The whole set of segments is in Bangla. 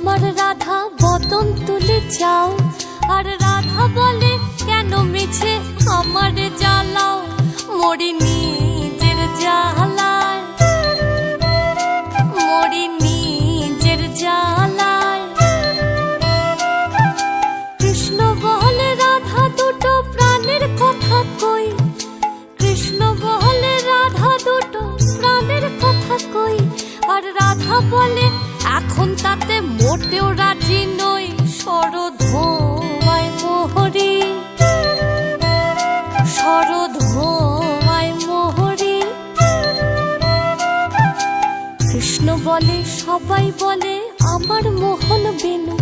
আমার রাধা বদন তুলে যাও আর রাধা বলে, কেন মিছে আমার জ্বালাও মরি নিজের জ্বালায়? মরি নিজের জ্বালায়। কৃষ্ণ বলে, রাধা, দুটো প্রাণের কথা কই? কৃষ্ণ বলে, রাধা, দুটো প্রাণের কথা কই? আর রাধা বলে এখন তাতে মোটেও রাজি নই সরধোয়ায় মোহরি। সরধোয়ায় মোহরি। কৃষ্ণ বলে, সবাই বলে, আমার মোহন বেনু।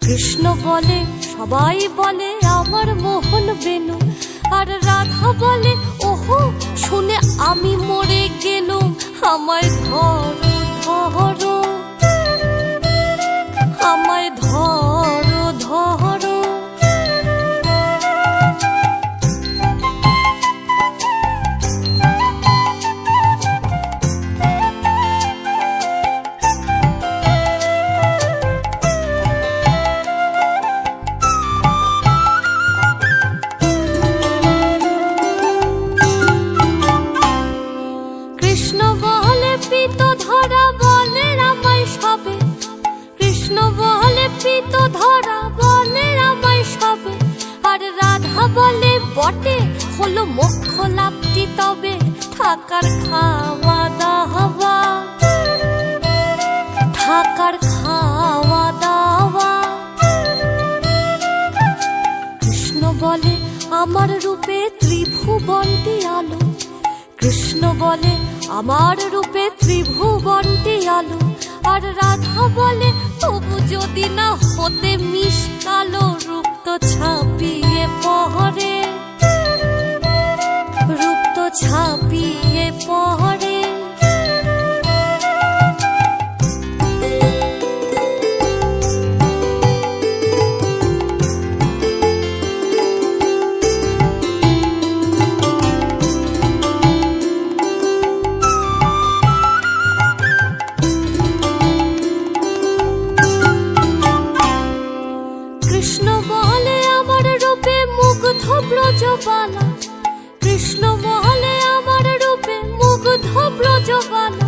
কৃষ্ণ বলে, সবাই বলে, আমার মোহন বেনু। আর রাধা বলে কৃষ্ণ বলে পিত ধরা বলে আমায় সবে। কৃষ্ণ বলে পিত ধরা বলে আমায় সবে। আর রাধা বলে, বটে, হলো মোক্ষ লাভটি তবে। থাকার খাওয়া দাওয়া। থাকার খাওয়া দাওয়া। কৃষ্ণ বলে, আমার রূপে ত্রিভুবনটি আলো। কৃষ্ণ বলে, আমার রূপে ত্রিভুবনটি আলো। আর রাধা বলে, তবু যদি না হতে মিশ রূপ তো ছাপিয়ে পহরে ব্রজবালা কৃষ্ণ বলে আমার রূপে মুগ্ধ ব্রজবালা।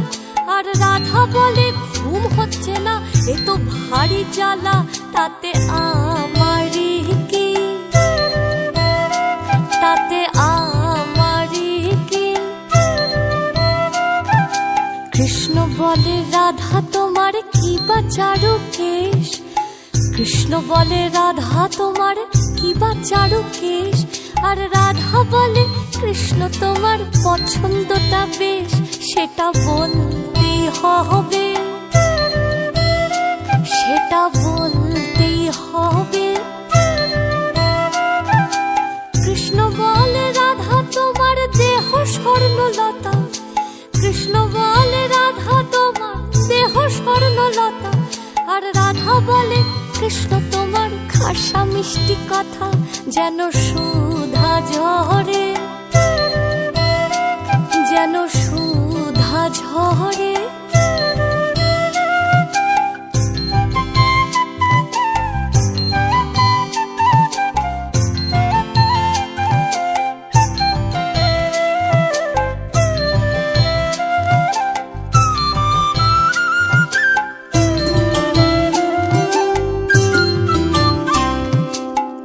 আর রাধা বলে, ঘুম হচ্ছে না, এ তো ভারী জ্বালা, তাতে আমারই কি? তাতে আমারই কি? কৃষ্ণ বলে, রাধা তোমার কি বা চারু কেশ কৃষ্ণ বলে, রাধা তোমার কি বা চারু কেশ আর রাধা বলে, কৃষ্ণ, তোমার পছন্দটা বেশ, সেটা বলতেই হবে। সেটা বলতেই হবে। কৃষ্ণ বলে, রাধা, তোমার দেহ স্বর্ণলতা। কৃষ্ণ বলে, রাধা, তোমার দেহ স্বর্ণলতা। আর রাধা বলে, কৃষ্ণ, তোমার খাসা মিষ্টি কথা যেন সুধা ঝরে যেন সুধা ঝরে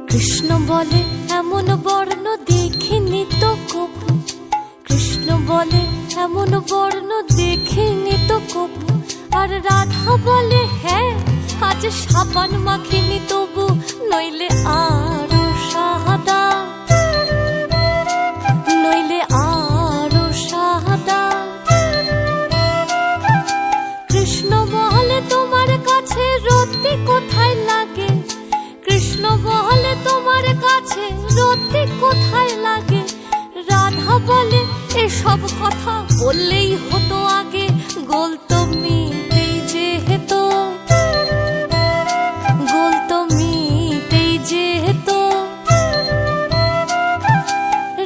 কৃষ্ণ বলে এমন বর্ণ দেখিনি তো কবু কৃষ্ণ বলে এমন বর্ণ দেখিনি তো কবু আর রাধা বলে হ্যাঁ আজ সাবান মাখিনি তবু, নইলে আরও সাদা নইলে আরও সাদা কৃষ্ণ বলে, তোমার কাছে রতি কোথায় লাগে? কৃষ্ণ বলে, তোমার কাছে রতি কোথায় লাগে? রাধা বলে, এসব কথা বললেই হতো আগে। গোল তো মিটেই যেহেতু। গোল তো মিটেই যেহেতু।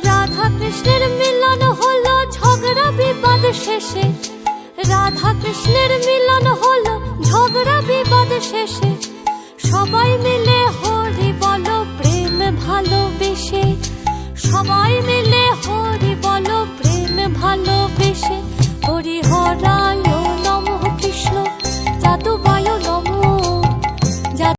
রাধা কৃষ্ণের মিলন হলো ঝগড়া বিবাদ শেষে। রাধা কৃষ্ণের মিলন হলো শেষে মিলে হরি বলো সবাই মিলে হরি বলো ভালোবেসে